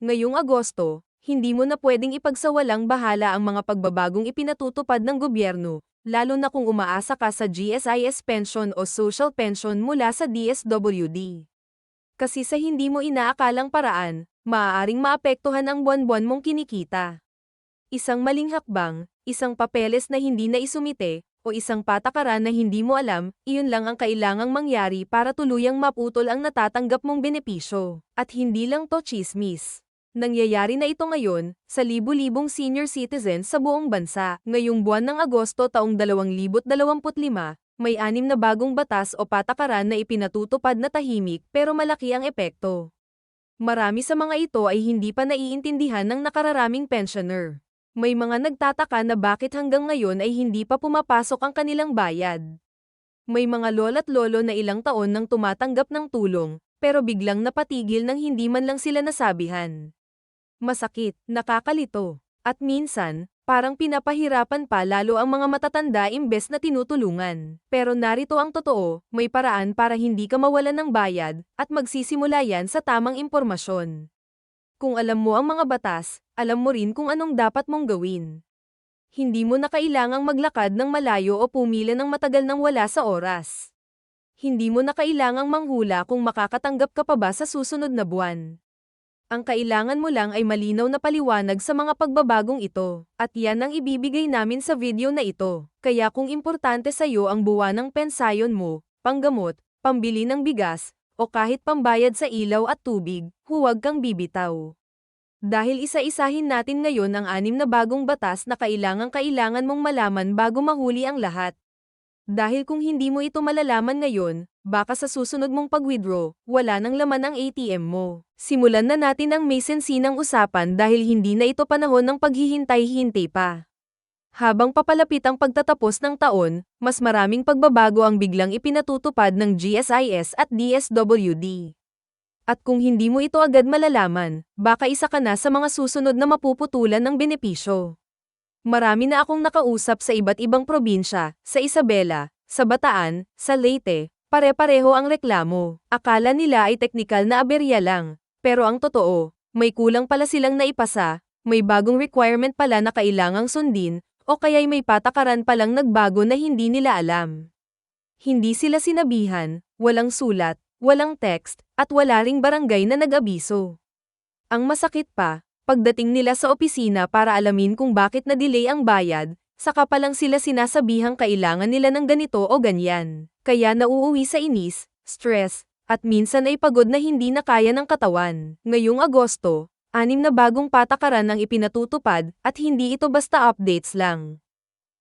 Ngayong Agosto, hindi mo na pwedeng ipagsawalang bahala ang mga pagbabagong ipinatutupad ng gobyerno, lalo na kung umaasa ka sa GSIS pension o social pension mula sa DSWD. Kasi sa hindi mo inaakalang paraan, maaaring maapektuhan ang buwan-buwan mong kinikita. Isang maling hakbang, isang papeles na hindi na isumite, o isang patakaran na hindi mo alam, iyon lang ang kailangang mangyari para tuluyang maputol ang natatanggap mong benepisyo. At hindi lang to chismis. Nangyayari na ito ngayon, sa libu-libong senior citizens sa buong bansa. Ngayong buwan ng Agosto taong 2025, may anim na bagong batas o patakaran na ipinatutupad na tahimik pero malaki ang epekto. Marami sa mga ito ay hindi pa naiintindihan ng nakararaming pensioner. May mga nagtataka na bakit hanggang ngayon ay hindi pa pumapasok ang kanilang bayad. May mga lola't lolo na ilang taon nang tumatanggap ng tulong, pero biglang napatigil nang hindi man lang sila nasabihan. Masakit, nakakalito, at minsan, parang pinapahirapan pa lalo ang mga matatanda imbes na tinutulungan. Pero narito ang totoo, may paraan para hindi ka mawalan ng bayad, at magsisimula yan sa tamang impormasyon. Kung alam mo ang mga batas, alam mo rin kung anong dapat mong gawin. Hindi mo na kailangang maglakad ng malayo o pumila ng matagal nang wala sa oras. Hindi mo na kailangang manghula kung makakatanggap ka pa ba sa susunod na buwan. Ang kailangan mo lang ay malinaw na paliwanag sa mga pagbabagong ito, at yan ang ibibigay namin sa video na ito. Kaya kung importante sa iyo ang buwan ng pensayon mo, panggamot, pambili ng bigas, o kahit pambayad sa ilaw at tubig, huwag kang bibitaw. Dahil isa-isahin natin ngayon ang anim na bagong batas na kailangang-kailangan mong malaman bago mahuli ang lahat. Dahil kung hindi mo ito malalaman ngayon, baka sa susunod mong pag-withdraw, wala nang laman ang ATM mo. Simulan na natin ang may sensinang usapan dahil hindi na ito panahon ng paghihintay-hintay pa. Habang papalapit ang pagtatapos ng taon, mas maraming pagbabago ang biglang ipinatutupad ng GSIS at DSWD. At kung hindi mo ito agad malalaman, baka isa ka na sa mga susunod na mapuputulan ng benepisyo. Marami na akong nakausap sa iba't ibang probinsya, sa Isabela, sa Bataan, sa Leyte, pare-pareho ang reklamo. Akala nila ay teknikal na aberya lang, pero ang totoo, may kulang pala silang naipasa, may bagong requirement pala na kailangang sundin, o kaya'y may patakaran palang nagbago na hindi nila alam. Hindi sila sinabihan, walang sulat, walang text, at wala ring barangay na nag-abiso. Ang masakit pa, pagdating nila sa opisina para alamin kung bakit na-delay ang bayad, saka pa lang sila sinasabihang kailangan nila ng ganito o ganyan. Kaya nauuwi sa inis, stress, at minsan ay pagod na hindi na kaya ng katawan. Ngayong Agosto, Anim na bagong patakaran ang ipinatutupad, at hindi ito basta updates lang.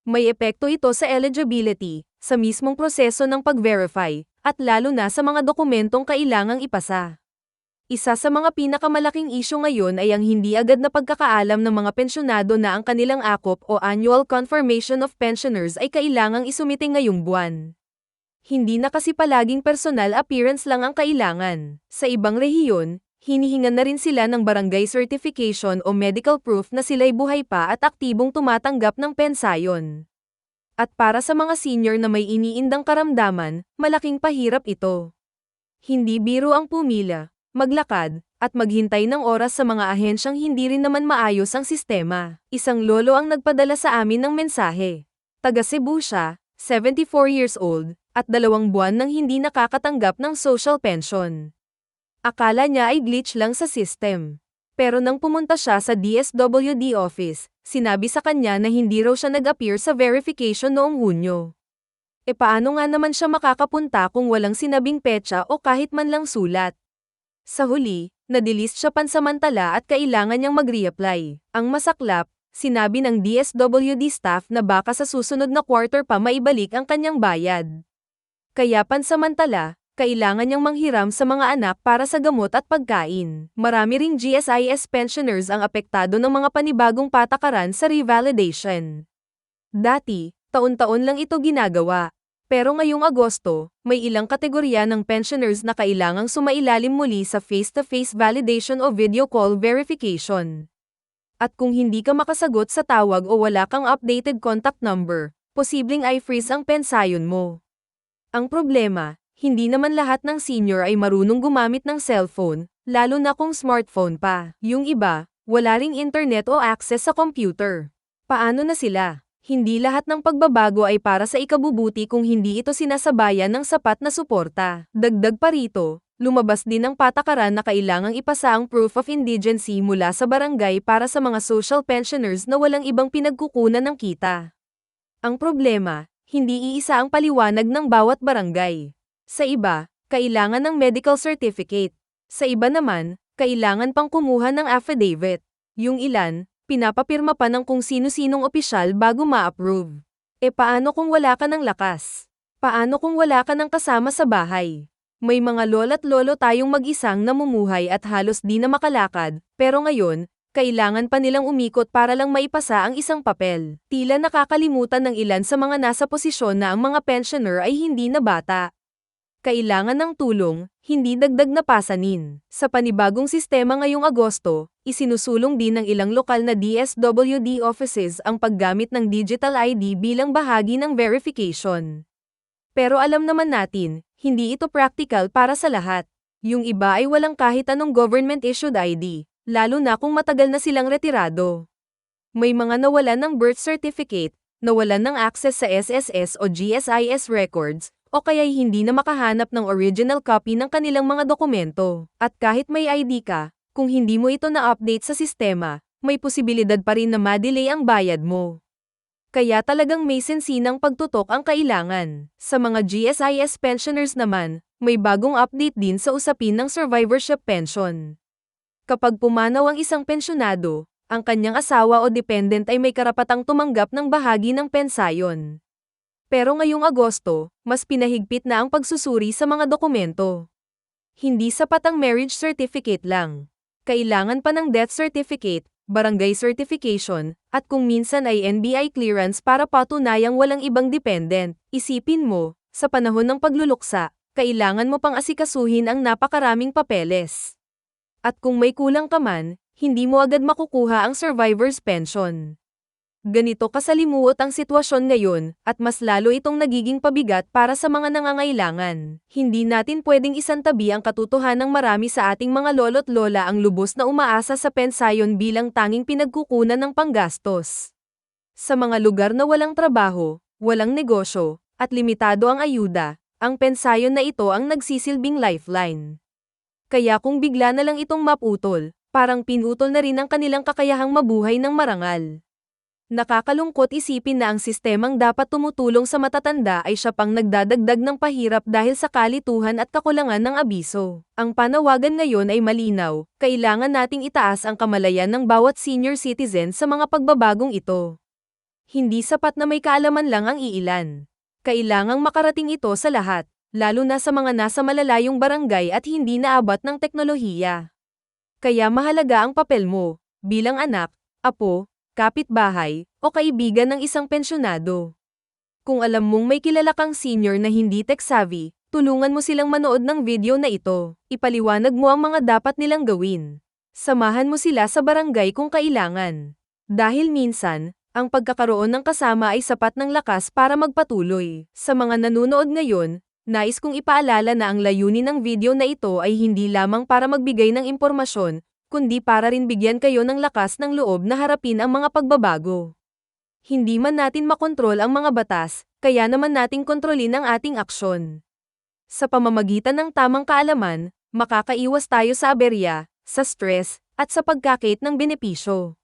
May epekto ito sa eligibility, sa mismong proseso ng pag-verify, at lalo na sa mga dokumentong kailangang ipasa. Isa sa mga pinakamalaking isyo ngayon ay ang hindi agad na pagkakaalam ng mga pensyonado na ang kanilang akop o Annual Confirmation of Pensioners ay kailangang isumite ngayong buwan. Hindi na kasi palaging personal appearance lang ang kailangan. Sa ibang rehiyon, hinihingan na rin sila ng barangay certification o medical proof na sila'y buhay pa at aktibong tumatanggap ng pensayon. At para sa mga senior na may iniindang karamdaman, malaking pahirap ito. Hindi biro ang pumila, maglakad, at maghintay ng oras sa mga ahensyang hindi rin naman maayos ang sistema. Isang lolo ang nagpadala sa amin ng mensahe. Taga Cebu siya, 74 years old, at dalawang buwan nang hindi nakakatanggap ng social pension. Akala niya ay glitch lang sa system. Pero nang pumunta siya sa DSWD office, sinabi sa kanya na hindi raw siya nag-appear sa verification noong Hunyo. E paano nga naman siya makakapunta kung walang sinabing petsa o kahit man lang sulat? Sa huli, nadilist siya pansamantala at kailangan niyang mag-reapply. Ang masaklap, sinabi ng DSWD staff na baka sa susunod na quarter pa maibalik ang kanyang bayad. Kaya pansamantala, kailangan niyang manghiram sa mga anak para sa gamot at pagkain. Marami ring GSIS pensioners ang apektado ng mga panibagong patakaran sa revalidation. Dati, taon-taon lang ito ginagawa. Pero ngayong Agosto, may ilang kategorya ng pensioners na kailangang sumailalim muli sa face-to-face validation o video call verification. At kung hindi ka makasagot sa tawag o wala kang updated contact number, posibleng i-freeze ang pensayon mo. Ang problema, hindi naman lahat ng senior ay marunong gumamit ng cellphone, lalo na kung smartphone pa. Yung iba, wala ring internet o access sa computer. Paano na sila? Hindi lahat ng pagbabago ay para sa ikabubuti kung hindi ito sinasabayan ng sapat na suporta. Dagdag pa rito, lumabas din ang patakaran na kailangang ipasa ang proof of indigency mula sa barangay para sa mga social pensioners na walang ibang pinagkukunan ng kita. Ang problema, hindi iisa ang paliwanag ng bawat barangay. Sa iba, kailangan ng medical certificate. Sa iba naman, kailangan pang kumuha ng affidavit. Yung ilan, pinapapirma pa ng kung sino-sinong opisyal bago ma-approve. E paano kung wala ka ng lakas? Paano kung wala ka ng kasama sa bahay? May mga lola't lolo tayong mag-isang namumuhay at halos di na makalakad, pero ngayon, kailangan pa nilang umikot para lang maipasa ang isang papel. Tila nakakalimutan ng ilan sa mga nasa posisyon na ang mga pensioner ay hindi na bata. Kailangan ng tulong, hindi dagdag na pasanin. Sa panibagong sistema ngayong Agosto, isinusulong din ng ilang lokal na DSWD offices ang paggamit ng digital ID bilang bahagi ng verification. Pero alam naman natin, hindi ito practical para sa lahat. Yung iba ay walang kahit anong government-issued ID, lalo na kung matagal na silang retirado. May mga nawalan ng birth certificate, nawalan ng access sa SSS o GSIS records, o kaya'y hindi na makahanap ng original copy ng kanilang mga dokumento. At kahit may ID ka, kung hindi mo ito na-update sa sistema, may posibilidad pa rin na ma-delay ang bayad mo. Kaya talagang may sensinang pagtutok ang kailangan. Sa mga GSIS pensioners naman, may bagong update din sa usapin ng survivorship pension. Kapag pumanaw ang isang pensyonado, ang kanyang asawa o dependent ay may karapatang tumanggap ng bahagi ng pensayon. Pero ngayong Agosto, mas pinahigpit na ang pagsusuri sa mga dokumento. Hindi sapat ang marriage certificate lang. Kailangan pa ng death certificate, barangay certification, at kung minsan ay NBI clearance para patunayang walang ibang dependent. Isipin mo, sa panahon ng pagluluksa, kailangan mo pang asikasuhin ang napakaraming papeles. At kung may kulang ka man, hindi mo agad makukuha ang survivor's pension. Ganito kasalimuot ang sitwasyon ngayon, at mas lalo itong nagiging pabigat para sa mga nangangailangan. Hindi natin pwedeng isantabi ang katotohanang marami sa ating mga lolo't lola ang lubos na umaasa sa pensayon bilang tanging pinagkukunan ng panggastos. Sa mga lugar na walang trabaho, walang negosyo, at limitado ang ayuda, ang pensayon na ito ang nagsisilbing lifeline. Kaya kung bigla na lang itong maputol, parang pinutol na rin ang kanilang kakayahang mabuhay ng marangal. Nakakalungkot isipin na ang sistemang dapat tumutulong sa matatanda ay siya pang nagdadagdag ng pahirap dahil sa kalituhan at kakulangan ng abiso. Ang panawagan ngayon ay malinaw, kailangan nating itaas ang kamalayan ng bawat senior citizen sa mga pagbabagong ito. Hindi sapat na may kaalaman lang ang iilan. Kailangang makarating ito sa lahat, lalo na sa mga nasa malalayong barangay at hindi naabot ng teknolohiya. Kaya mahalaga ang papel mo, bilang anak, apo, kapitbahay, o kaibigan ng isang pensyonado. Kung alam mong may kilala kang senior na hindi tech-savvy, tulungan mo silang manood ng video na ito. Ipaliwanag mo ang mga dapat nilang gawin. Samahan mo sila sa barangay kung kailangan. Dahil minsan, ang pagkakaroon ng kasama ay sapat ng lakas para magpatuloy. Sa mga nanunood ngayon, nais kong ipaalala na ang layunin ng video na ito ay hindi lamang para magbigay ng impormasyon, kundi para rin bigyan kayo ng lakas ng loob na harapin ang mga pagbabago. Hindi man natin makontrol ang mga batas, kaya naman nating kontrolin ang ating aksyon. Sa pamamagitan ng tamang kaalaman, makakaiwas tayo sa aberya, sa stress, at sa pagkakait ng benepisyo.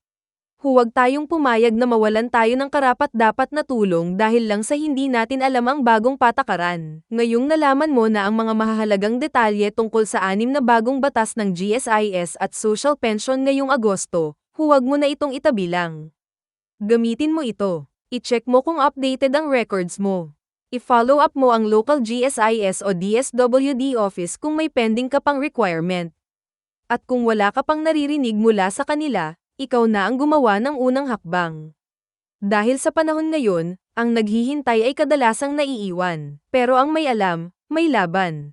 Huwag tayong pumayag na mawalan tayo ng karapat-dapat na tulong dahil lang sa hindi natin alam ang bagong patakaran. Ngayong nalaman mo na ang mga mahahalagang detalye tungkol sa anim na bagong batas ng GSIS at social pension ngayong Agosto, huwag mo na itong itabilang. Gamitin mo ito. I-check mo kung updated ang records mo. I-follow up mo ang local GSIS o DSWD office kung may pending ka pang requirement. At kung wala ka pang naririnig mula sa kanila, ikaw na ang gumawa ng unang hakbang. Dahil sa panahon ngayon, ang naghihintay ay kadalasang naiiwan. Pero ang may alam, may laban.